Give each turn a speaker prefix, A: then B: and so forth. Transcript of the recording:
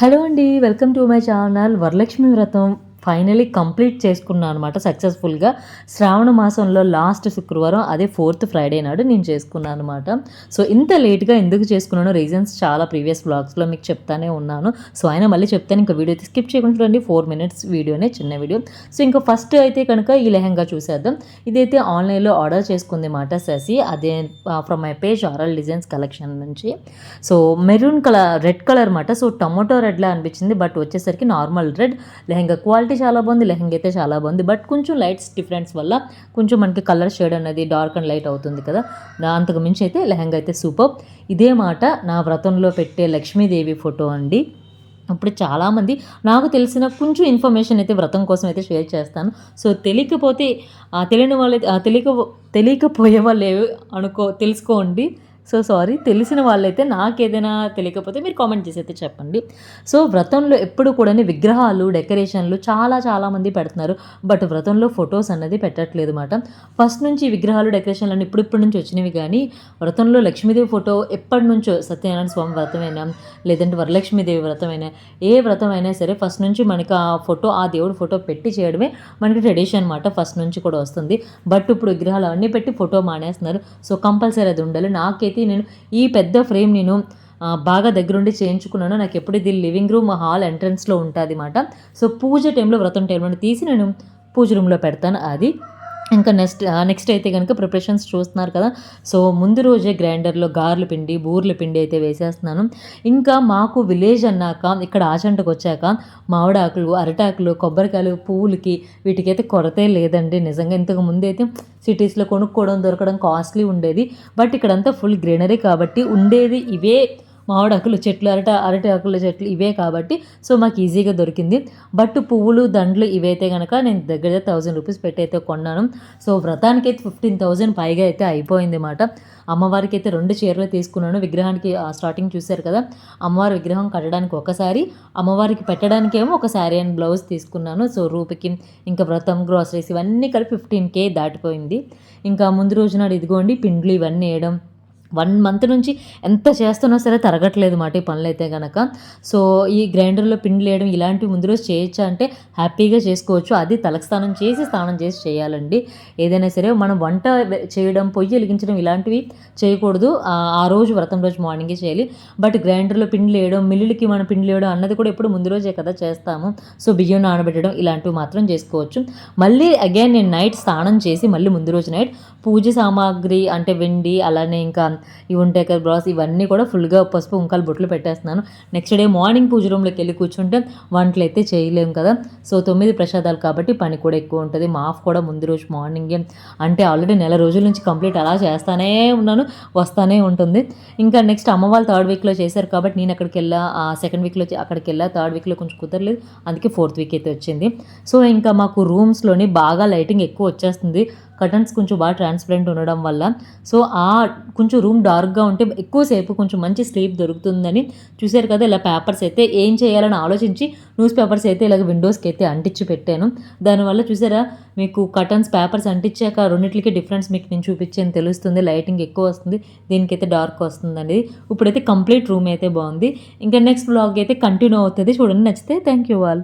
A: Hello అండి welcome to my channel Varalakshmi Vratam. Finally complete చేసుకున్నాను అనమాట సక్సెస్ఫుల్గా. శ్రావణ మాసంలో లాస్ట్ శుక్రవారం అదే ఫోర్త్ ఫ్రైడే నాడు నేను చేసుకున్నాను అనమాట సో ఇంత లేట్గా ఎందుకు చేసుకున్నానో రీజన్స్ చాలా ప్రీవియస్ బ్లాగ్స్లో మీకు చెప్తానే ఉన్నాను. సో ఆయన మళ్ళీ చెప్తాను ఇంకా వీడియో స్కిప్ చేయకుండా చూడండి. ఫోర్ మినిట్స్ వీడియోనే చిన్న వీడియో. సో ఇంకా ఫస్ట్ అయితే కనుక ఈ లెహంగా చూసేద్దాం. ఇదైతే ఆన్లైన్లో ఆర్డర్ చేసుకుంది మాట శశి. అదే from my page aural designs collection నుంచి. So maroon colour red colour మాట సో టొమాటో రెడ్లా అనిపించింది బట్ వచ్చేసరికి నార్మల్ రెడ్. లెహంగా క్వాలిటీ చాలా బాగుంది లెహంగా అయితే చాలా బాగుంది. బట్ కొంచెం లైట్స్ డిఫరెన్స్ వల్ల కొంచెం మనకి కలర్ షేడ్ అనేది డార్క్ అండ్ లైట్ అవుతుంది కదా. అంతకు మించి అయితే లెహంగా అయితే సూపర్. ఇదే మాట నా వ్రతంలో పెట్టే లక్ష్మీదేవి ఫోటో అండి. అప్పుడు చాలామంది నాకు తెలిసిన కొంచెం ఇన్ఫర్మేషన్ అయితే వ్రతం కోసం అయితే షేర్ చేస్తాను. సో తెలియకపోతే తెలియని వాళ్ళు తెలియక తెలియకపోయే వాళ్ళు అనుకో తెలుసుకోండి. సో సారీ తెలిసిన వాళ్ళైతే నాకేదైనా తెలియకపోతే మీరు కామెంట్ చేసి అయితే చెప్పండి. సో వ్రతంలో ఎప్పుడు కూడా విగ్రహాలు డెకరేషన్లు చాలా చాలామంది పెడుతున్నారు. బట్ వ్రతంలో ఫొటోస్ అన్నది పెట్టట్లేదు అనమాట ఫస్ట్ నుంచి విగ్రహాలు డెకరేషన్లు అన్నీ ఇప్పుడు ఇప్పటి నుంచి వచ్చినవి కానీ వ్రతంలో లక్ష్మీదేవి ఫోటో ఎప్పటి నుంచో సత్యనారాయణ స్వామి వ్రతమైనా లేదంటే వరలక్ష్మీదేవి వ్రతమైనా ఏ వ్రతం అయినా సరే ఫస్ట్ నుంచి మనకి ఆ ఫోటో ఆ దేవుడి ఫోటో పెట్టి చేయడమే మనకి ట్రెడిషన్ అనమాట ఫస్ట్ నుంచి కూడా వస్తుంది. బట్ ఇప్పుడు విగ్రహాలు అవన్నీ పెట్టి ఫోటో మానేస్తున్నారు. సో కంపల్సరీ అది ఉండాలి. నాకైతే నేను ఈ పెద్ద ఫ్రేమ్ నేను బాగా దగ్గరుండి చేయించుకున్నాను. నాకు ఎప్పుడు ఇది లివింగ్ రూమ్ హాల్ ఎంట్రన్స్లో ఉంటుంది అనమాట సో పూజ టైంలో వ్రతం టైంలో తీసి నేను పూజ రూమ్లో పెడతాను. అది ఇంకా నెక్స్ట్ నెక్స్ట్ అయితే కనుక ప్రిపరేషన్స్ చూస్తున్నారు కదా. సో ముందు రోజే గ్రైండర్లో గార్లు పిండి బూర్ల పిండి అయితే వేసేస్తున్నాను. ఇంకా మాకు విలేజ్ అన్నాక ఇక్కడ ఆచంటకు వచ్చాక మామిడాకులు అరటాకులు కొబ్బరికాయలు పువ్వులకి వీటికైతే కొరతే లేదండి. నిజంగా ఇంతకు ముందు అయితే సిటీస్లో కొనుక్కోవడం దొరకడం కాస్ట్లీ ఉండేది. బట్ ఇక్కడంతా ఫుల్ గ్రీనరీ కాబట్టి ఉండేది ఇవే మామిడాకులు చెట్లు అరట అరటి ఆకుల చెట్లు ఇవే కాబట్టి సో మాకు ఈజీగా దొరికింది. బట్ పువ్వులు దండలు ఇవైతే కనుక నేను దగ్గర థౌజండ్ రూపీస్ పెట్టి అయితే కొన్నాను. సో వ్రతానికి అయితే ఫిఫ్టీన్ థౌజండ్ పైగా అయితే అయిపోయింది అన్నమాట. అమ్మవారికి అయితే రెండు చీరలు తీసుకున్నాను. విగ్రహానికి స్టార్టింగ్ చూశారు కదా అమ్మవారి విగ్రహం కట్టడానికి ఒకసారి అమ్మవారికి పెట్టడానికేమో ఒక శారీ అండ్ బ్లౌజ్ తీసుకున్నాను. సో రూపుకి ఇంకా వ్రతం గ్రాసరీస్ ఇవన్నీ కలిపి ఫిఫ్టీన్ కే దాటిపోయింది. ఇంకా ముందు రోజు నాడు ఇదిగోండి పిండ్లు ఇవన్నీ వేయడం వన్ మంత్ నుంచి ఎంత చేస్తున్నా సరే తరగట్లేదు మాట ఈ పనులు అయితే కనుక సో ఈ గ్రైండర్లో పిండి వేయడం ఇలాంటివి ముందు రోజు చేయొచ్చా అంటే హ్యాపీగా చేసుకోవచ్చు. అది తలకు స్నానం చేసి స్నానం చేసి చేయాలండి. ఏదైనా సరే మనం వంట చేయడం పొయ్యి వెలిగించడం ఇలాంటివి చేయకూడదు. ఆ ఆ రోజు వ్రతం రోజు మార్నింగే చేయాలి. బట్ గ్రైండర్లో పిండి వేయడం మిల్లులకి మనం పిండి వేయడం అన్నది కూడా ఎప్పుడు ముందు రోజే కదా చేస్తాము. సో బియ్యం నానబెట్టడం ఇలాంటివి మాత్రం చేసుకోవచ్చు. మళ్ళీ అగైన్ నేను నైట్ స్నానం చేసి మళ్ళీ ముందు రోజు నైట్ పూజ సామాగ్రి అంటే వెండి అలానే ఇంకా ఇవి ఉంటాయి కదా బ్రాస్ ఇవన్నీ కూడా ఫుల్గా పసుపు ఉంకాలు బొట్లు పెట్టేస్తున్నాను. నెక్స్ట్ డే మార్నింగ్ పూజ రూమ్లోకి వెళ్ళి కూర్చుంటే వంటలు అయితే చేయలేము కదా. సో తొమ్మిది ప్రసాదాలు కాబట్టి పని కూడా ఎక్కువ ఉంటుంది. మాఫ్ కూడా ముందు రోజు మార్నింగే. అంటే ఆల్రెడీ నెల రోజుల నుంచి కంప్లీట్ అలా చేస్తానే ఉన్నాను. వస్తానే ఉంటుంది. ఇంకా నెక్స్ట్ అమ్మ వాళ్ళు థర్డ్ వీక్లో చేశారు కాబట్టి నేను అక్కడికి వెళ్ళా ఆ సెకండ్ వీక్లో అక్కడికి వెళ్ళా థర్డ్ వీక్లో కొంచెం కుదరలేదు. అందుకే ఫోర్త్ వీక్ అయితే వచ్చింది. సో ఇంకా మాకు రూమ్స్లోని బాగా లైటింగ్ ఎక్కువ వచ్చేస్తుంది. కర్టన్స్ కొంచెం బాగా ట్రాన్స్పరెంట్ ఉండడం వల్ల. సో ఆ కొంచెం రూమ్ డార్క్గా ఉంటే ఎక్కువసేపు కొంచెం మంచి స్లీప్ దొరుకుతుందని చూశారు కదా ఇలా పేపర్స్ అయితే ఏం చేయాలని ఆలోచించి న్యూస్ పేపర్స్ అయితే ఇలాగ విండోస్కి అయితే అంటించి పెట్టాను. దానివల్ల చూసారా మీకు కర్టన్స్ పేపర్స్ అంటించాక రెండింటికి డిఫరెన్స్ మీకు నేను చూపించాను తెలుస్తుంది లైటింగ్ ఎక్కువ వస్తుంది దీనికైతే డార్క్ వస్తుంది అనేది ఇప్పుడైతే కంప్లీట్ రూమ్ అయితే బాగుంది. ఇంకా నెక్స్ట్ బ్లాగ్ అయితే కంటిన్యూ అవుతుంది. చూడండి నచ్చితే థ్యాంక్ యూ ఆల్